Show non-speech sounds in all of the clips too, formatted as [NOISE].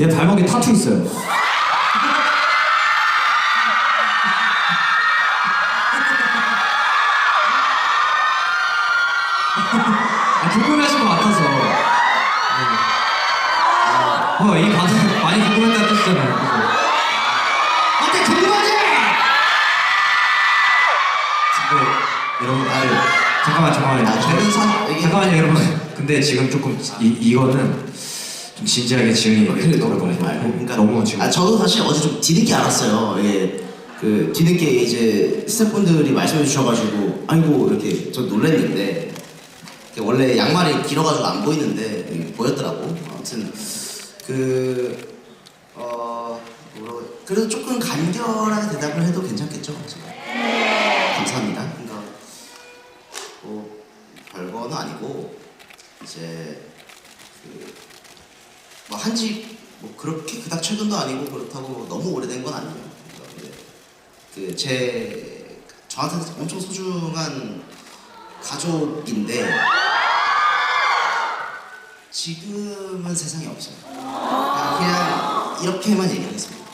얘 발목에 타투 있어요. [LAUGHS] 아, 궁금해하실 것 같아서. 네. 어, 이 가수 많이 궁금했다는 뜻이잖아요. 그죠? 어때 궁금하지? 근데 여러분, 아유, 잠깐만, 잠깐만요. 아, 사 잠깐만요, 여러분. 근데 지금 조금 이 이거는 좀 진지하게 지은이 그래 너무 들어보내요. 말고 그러니까 너무 지금. 아 저도 사실 어제 좀 뒤늦게 알았어요. 예. 그 뒤늦게 이제 스태프분들이 말씀해 주셔가지고 아이고 이렇게 좀 놀랐는데 이게 원래 양말이 길어가지고 안 보이는데 이게 보였더라고. 아무튼 그 어, 뭐라고 그래도 조금 간결하게 대답을 해도 괜찮겠죠? 제가. 한지 뭐 그렇게 그닥 최근도 아니고 그렇다고 너무 오래된 건 아니에요. 그제 저한테 엄청 소중한 가족인데 지금은 세상에 없어요. 그냥, 이렇게만 얘기하겠습니다.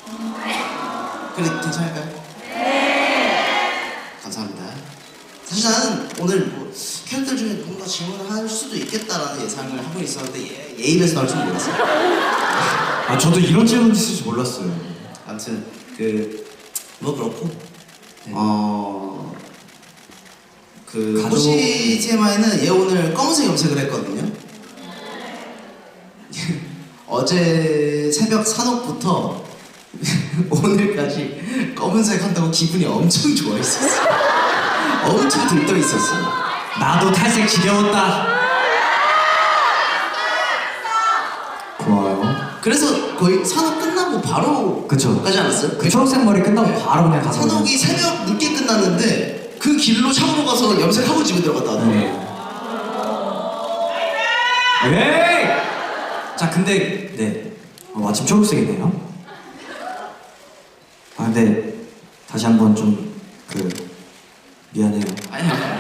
그래 괜찮을까요? 감사합니다. 사실 나는 오늘 뭐 캐릭터 중에 누군가 질문을 할 수도 있겠다라는 예상을 하고 있었는데 얘, 얘 입에서 나올 줄 몰랐어요. 아 저도 이런 질문 있을 줄 몰랐어요. 아무튼 그 뭐 그렇고 네. 어그 가족- 호시 TMI는 얘 오늘 검은색 염색을 했거든요. [LAUGHS] 어제 새벽 산옥부터 [LAUGHS] 오늘까지 검은색 한다고 기분이 엄청 좋아했었어. [LAUGHS] 엄청 들떠 있었어. 나도 탈색 지겨웠다. 고마워요. 그래서 거의 산옥 끝나고 바로 그쵸. 가지 않았어요? 그 초록색 머리 끝나고 바로 그냥 가서. 산옥이 새벽 늦게 끝났는데 그 길로 차로 가서 염색하고 집에 들어갔다 하더라고요. 네. 에이! 자 근데 네 어, 마침 초록색이네요. 아 근데 다시 한번 좀 그 미안해요. 아니요.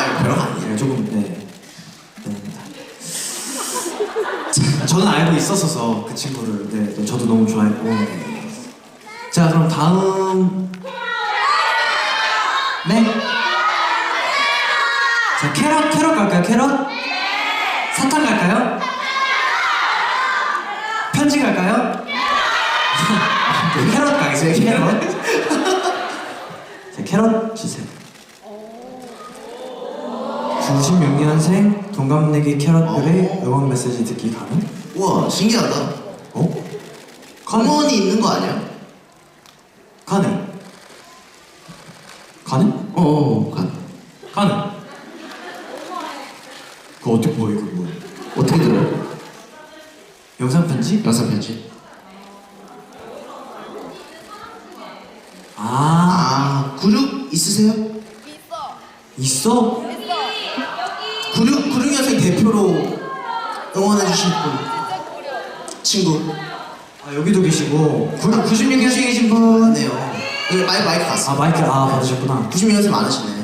아니 별거 아니에요. 조금 네 미안합니다. 자, 저는 알고 있었어서 그 친구를 네또 저도 너무 좋아했고 자 그럼 다음 네. 자 캐럿 캐럿 갈까요 캐럿? 사탕 갈까요? 편지 갈까요? 네, 캐럿 가겠습니다 캐럿 자 캐럿 주세요 96년생 동갑내기 캐럿들의 응원 메시지 듣기 가능? 우와 신기하다. 어? 가능? 검원이 있는 거 아니야? 가능 가능? 어, 가. 가능 그거 어떻게 보여 이거 뭐야 어떻게 들어요? 영상 편지? 영상 편지. 아 아, 96 있으세요? 있어? 96 96년생 대표로 응원해 주신 분. 친구. 아 여기도 계시고 96년생이신 분? 맞네요. 여기 마이크 마이크 아 갔어. 마이크 아 받으셨구나 96년생 많으시네.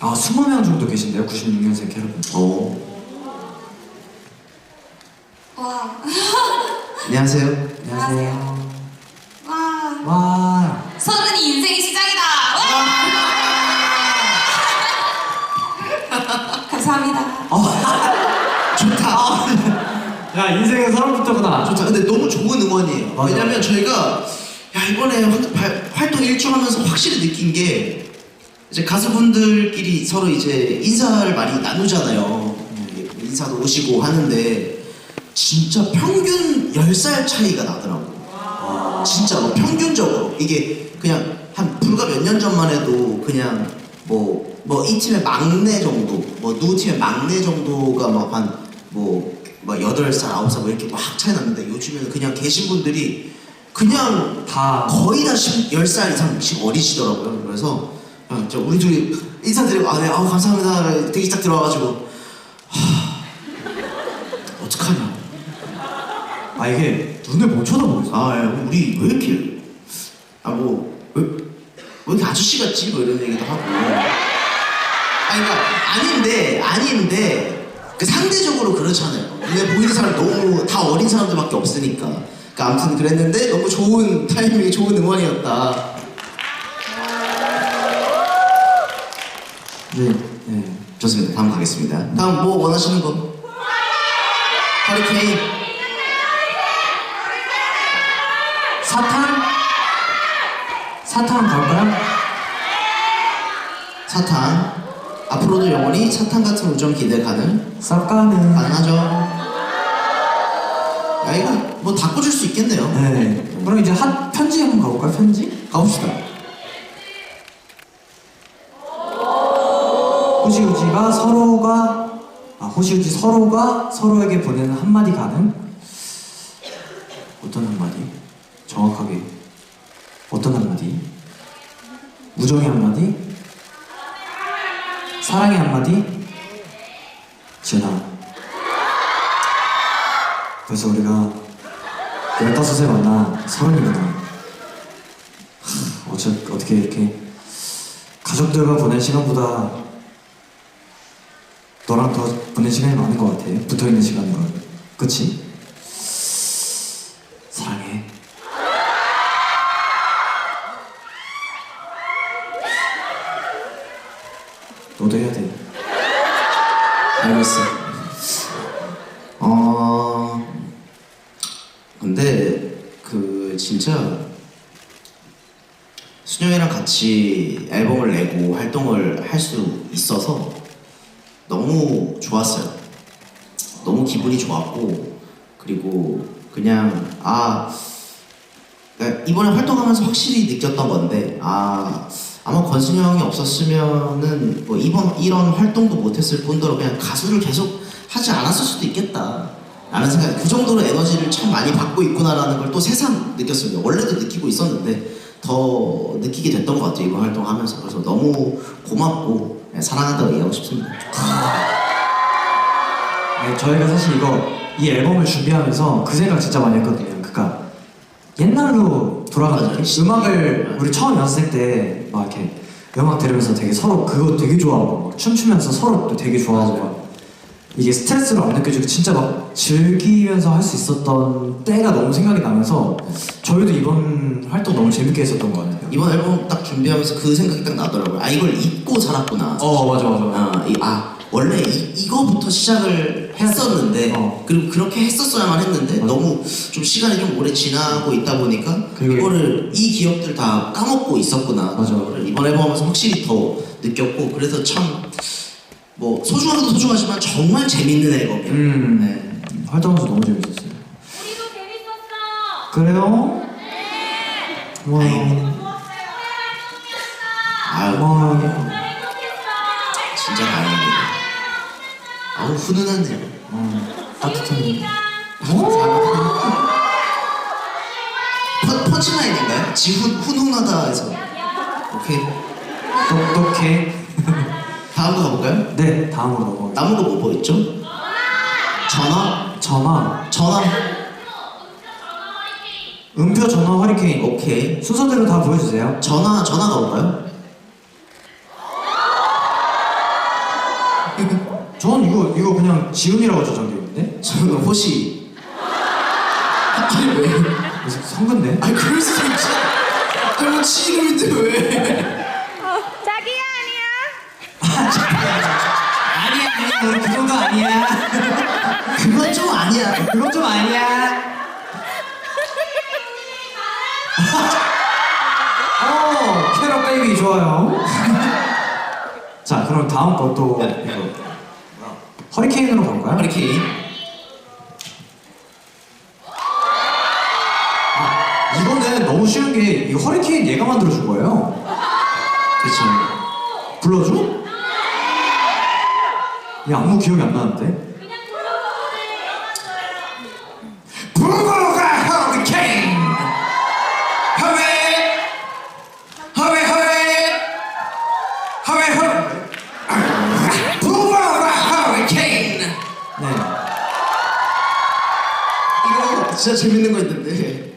아 20명 정도 계신데요 96년생 캐럿분 오. 와, 안녕하세요. 안녕하세요 와, 와 서른이 인생의 시작이다. 와! [LAUGHS] 감사합니다. 아, [LAUGHS] 좋다. [LAUGHS] 야 인생은 서른부터구나 좋다. 근데 너무 좋은 응원이에요. 맞아. 왜냐면 저희가 야 이번에 활- 발- 활동 일주 하면서 확실히 느낀 게 이제 가수분들끼리 서로 이제 인사를 많이 나누잖아요. 인사도 오시고 하는데 진짜 평균 10살 차이가 나더라고. 진짜로 평균적으로 이게 그냥 한 불과 몇 년 전만 해도 그냥 뭐 뭐 이 팀의 막내 정도 뭐 누구 팀의 막내 정도가 막 한뭐 뭐 여덟 살 아홉 살뭐 이렇게 막 차이 났는데 요즘에는 그냥 계신 분들이 그냥 다 거의 다 10, 10살 이상씩 어리시더라고요. 그래서 아, 저 우리 둘이 인사드리고 아, 네, 아 감사합니다. 되게 딱 들어와가지고 하, 어떡하냐. 아 이게 눈을 못 쳐다보겠어. 아, 야, 우리 왜 이렇게 아 뭐 왜 왜 이렇게 아저씨 같지? 뭐 이런 얘기도 하고. 아니 그러니까 아닌데 아닌데 그 상대적으로 그렇잖아요. 근데 보이는 사람 너무 다 어린 사람들밖에 없으니까. 그러니까 아무튼 그랬는데 너무 좋은 타이밍이 좋은 응원이었다. 네, 네. 좋습니다. 다음 가겠습니다. 다음 뭐 원하시는 거? 허리케인. 사탕? 사탕 갈까요? 사탕. 앞으로도 영원히 사탕 같은 우정 기대 가능? 쌉가는. 가능하죠. 야 이거 뭐 다 꽂을 수 있겠네요. 네. 그럼 이제 한 편지 한번 가볼까요? 편지? 가봅시다. 호시우지가 서로가 아 호시우지 서로가 서로에게 보내는 한마디 가능? 어떤 한마디? 정확하게 어떤 한마디? 우정의 한마디? 사랑의 한마디? 지연아 벌써 우리가 15살 만나 서른이구나 하, 어쩌, 어떻게 이렇게 가족들과 보낸 시간보다 너랑 더 보낸 시간이 많은 것 같아. 붙어 있는 시간과. 그치? 사랑해. 너도 해야 돼. 알겠어. 어 근데 그 진짜 순영이랑 같이 앨범을 내고 활동을 할 수 있어서 너무 좋았어요. 너무 기분이 좋았고 그리고 그냥 아 그러니까 이번에 활동하면서 확실히 느꼈던 건데 아 아마 권순이 형이 없었으면은 뭐 이번 이런 활동도 못했을 뿐더러 그냥 가수를 계속 하지 않았을 수도 있겠다. 라는 생각 그 정도로 에너지를 참 많이 받고 있구나라는 걸 또 새삼 느꼈습니다. 원래도 느끼고 있었는데 더 느끼게 됐던 것 같아요 이번 활동하면서. 그래서 너무 고맙고 네, 사랑한다고 얘기하고 싶습니다. 네, 저희가 사실 이거 이 앨범을 준비하면서 그 생각 진짜 많이 했거든요. 옛날로 돌아가는. 느낌? 음악을 우리 처음 연습생 때 막 이렇게 음악 들으면서 되게 서로 그거 되게 좋아하고 막 춤추면서 서로 또 되게 좋아하고 막 이게 스트레스로 안 느껴지고 진짜 막 즐기면서 할 수 있었던 때가 너무 생각이 나면서 저희도 이번 활동 너무 재밌게 했었던 것 같아요. 이번 앨범 딱 준비하면서 그 생각이 딱 나더라고요 아 이걸 잊고 살았구나 어 맞아 맞아. 아, 이, 아 원래 이, 이거부터 시작을 했었는데 어. 그리고 그렇게 했었어야만 했는데 맞아. 너무 좀 시간이 좀 오래 지나고 있다 보니까 그리고- 이거를 이 기억들 다 까먹고 있었구나 맞아. 그거를 이번 앨범 하면서 확실히 더 느꼈고 그래서 참 뭐 소중하도 소중하지만 정말 재밌는 앨범이에요 음 네. 활동하면서 너무 재밌었어요. 우리도 재밌었어. 그래요? 와. 아유 와. 훈훈하네요 어, 따뜻한. 펀, 펀치라인인가요? 지훈 훈훈하다 해서 오케이 똑똑해. 다음 거 가볼까요? 네, 다음으로 넘어가. 남은 거 뭐 있죠? 전화? 전화. 전화? 음표 전화 허리케인. 오케이. 순서대로 다 보여주세요. 전화, 전화 가볼까요? 전 이거 이거 그냥 지훈이라고 저장돼 있는데. 저는 호시. 아니, 왜? 그래서 성근데. 아니, 그럴 수도 있지. 아니, 뭐, 지 이름인데 왜? 자기야 아니야. 아니야 아니야 우리 그 정도 아니야. 그건 좀 아니야. 그건 좀 아니야. 어, 캐럿 베이비 좋아요. 자, 그럼 다음 것도 이거 허리케인으로 가볼까요? 허리케인. 아, 이거는 너무 쉬운 게 이거 허리케인 얘가 만들어준 거예요. 그쵸. 불러줘? 얘 안무 기억이 안 나는데. 진짜 재밌는 거 있는데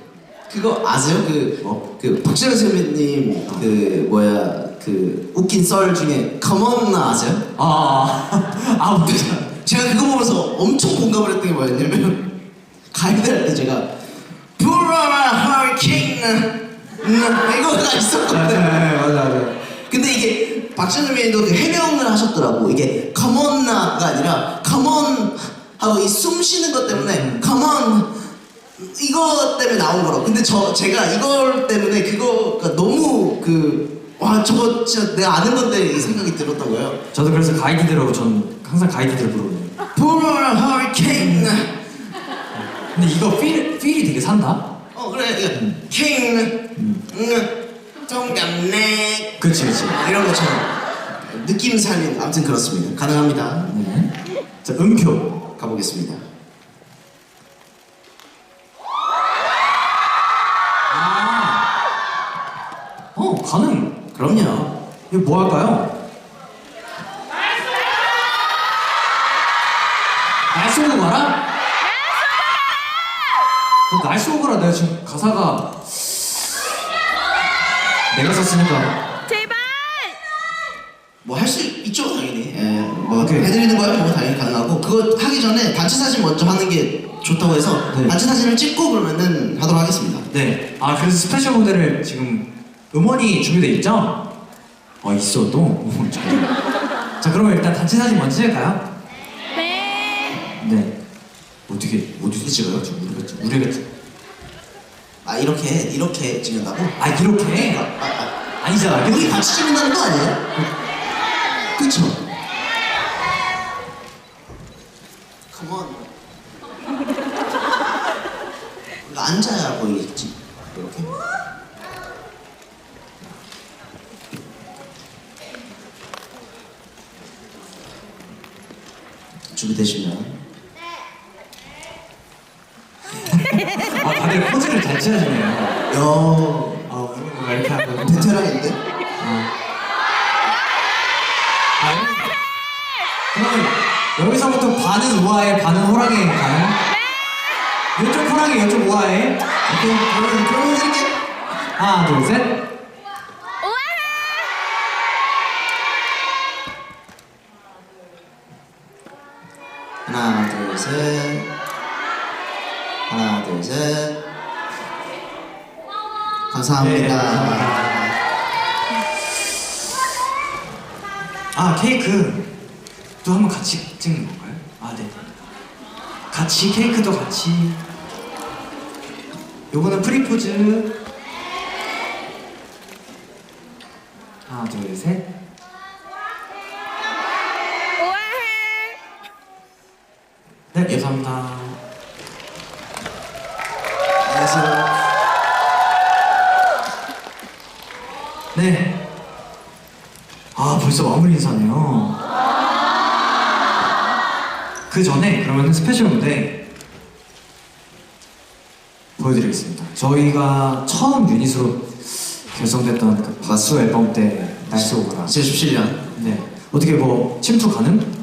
그거 아세요? 그 뭐? 그 박진영 선배님 그 뭐야 그 웃긴 썰 중에 컴온나 아세요? 아, 아, 뭔지 제가 그거 보면서 엄청 공감을 했던 게 뭐였냐면 가이드 할 때 제가 불어라 허리케인 이거가 네, 있었거든요. 네, 맞아, 맞아. 근데 이게 박진영 선배님도 그 해명을 하셨더라고. 이게 컴온나가 아니라 컴온 하고 이 숨 쉬는 것 때문에 컴온 이거 때문에 나온 거라고. 근데 저 제가 이걸 때문에 그거가 너무 그 와 저거 진짜 내가 아는 건데 이 생각이 들었던 거예요. 저도 그래서 가이드대로 전 항상 가이드대로 부르거든요. 불어라 허리케인 근데 이거 필, 필이 되게 산다? 어 그래 이거 킹 응, 동갑내 그치, 그치. 이런 것처럼 느낌 살린 아무튼 그렇습니다. 가능합니다. 네. 자, 음표. 가보겠습니다. 어, 가능. 그럼요. 이거 뭐 할까요? 날 쏘고 가라? 어, 날 쏘고 가라. 내가 지금 가사가 내가 썼으니까 제발. 뭐 할 수 있죠 당연히. 예, 뭐 오케이. 해드리는 거야 뭐 당연히 가능하고 그거 하기 전에 단체 사진 먼저 하는 게 좋다고 해서 네. 단체 사진을 찍고 그러면은 하도록 하겠습니다. 네. 아 그래서 스페셜 무대를 지금 음원이 준비돼 있죠? 어 있어 또. 오, 잘. 자 그러면 일단 단체 사진 먼저 찍을까요? 네. 네. 어떻게 어디서 찍어요? 찍- 우리가 찍- 아 이렇게 이렇게 찍는다고? 아 이렇게 아, 아, 아니잖아. 아, 우리 같이 찍는다는 거 아니에요? 그쵸? 이거 앉아야 보이지. 이렇게. 준비되시면 아 다들 포즈를 잘 취하시네요. 야아 오늘 왜 이렇게 하고 베테랑인데? 아, 그러면 여기서부터 반은 우아해, 반은 호랑이 가요? 이쪽 호랑이, 이쪽 우아해. 오케이 그러면 그러면 해드릴게. 하나, 둘, 셋. 우아해. 하나 둘 셋. 하나 둘 셋. 감사합니다. 아 케이크 또 한번 같이 찍는 건가요? 아 네. 같이 케이크도 같이. 요거는 프리포즈. 하나, 둘, 셋. 네. 아, 벌써 마무리 인사네요. 그 전에 그러면 스페셜 무대 보여드리겠습니다. 저희가 처음 유닛으로 결성됐던 그 바수 앨범 때 오거라. 2017년. 네. 어떻게 뭐 침투 가능?